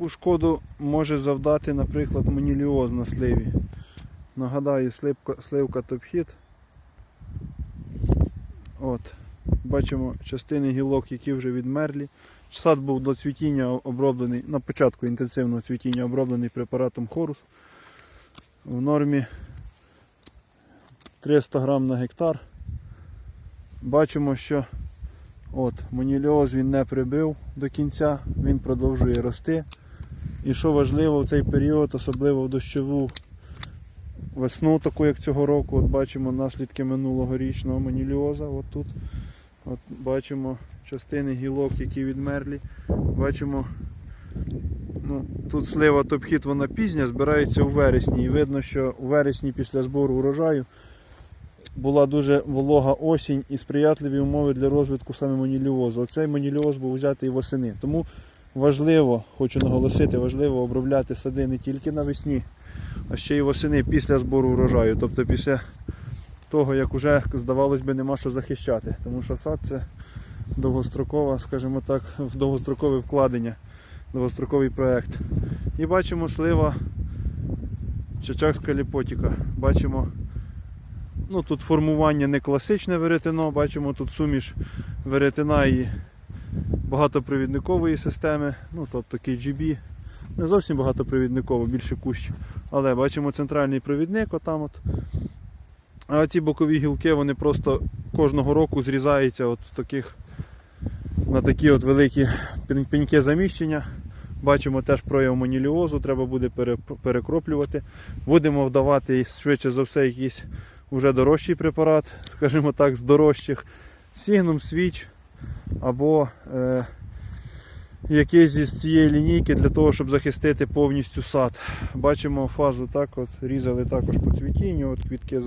Яку шкоду може завдати, наприклад, моніліоз на сливі? Нагадаю, сливка, сливка топ-хіт. От. Бачимо частини гілок, які вже відмерлі. Сад був до цвітіння оброблений, на початку інтенсивного цвітіння оброблений препаратом Хорус. В нормі 300 грам на гектар. Бачимо, що от, моніліоз він не прибив до кінця, він продовжує рости. І що важливо в цей період, особливо в дощову весну, таку як цього року, от бачимо наслідки минулогорічного маніліоза. От тут от бачимо частини гілок, які відмерлі. Бачимо, ну, тут слива топхіт вона пізня, збирається у вересні. І видно, що у вересні після збору урожаю була дуже волога осінь і сприятливі умови для розвитку саме маніліозу. Оцей маніліоз був взятий восени. Тому важливо, хочу наголосити, важливо обробляти сади не тільки навесні, а ще й восени після збору урожаю. Тобто після того, як вже, здавалось би, нема що захищати. Тому що сад це довгострокова, скажімо так, довгострокове вкладення, довгостроковий проект. І бачимо слива Чачакська ліпотіка. Бачимо ну, тут формування не класичне веретено, бачимо тут суміш веретена і багатопривідникової системи, ну тобто KGB. Не зовсім багатопривідниково, більше кущ. Але бачимо центральний провідник отам от. А ці бокові гілки вони просто кожного року зрізаються от таких, на такі от великі пень- пеньки заміщення. Бачимо теж прояв маніліозу, треба буде перекроплювати. Будемо вдавати швидше за все якийсь уже дорожчий препарат, скажімо так, з дорожчих. Сігнум, свіч або е, якийсь із цієї лінійки для того, щоб захистити повністю сад. Бачимо фазу так, от різали також по цвітінню, от квітки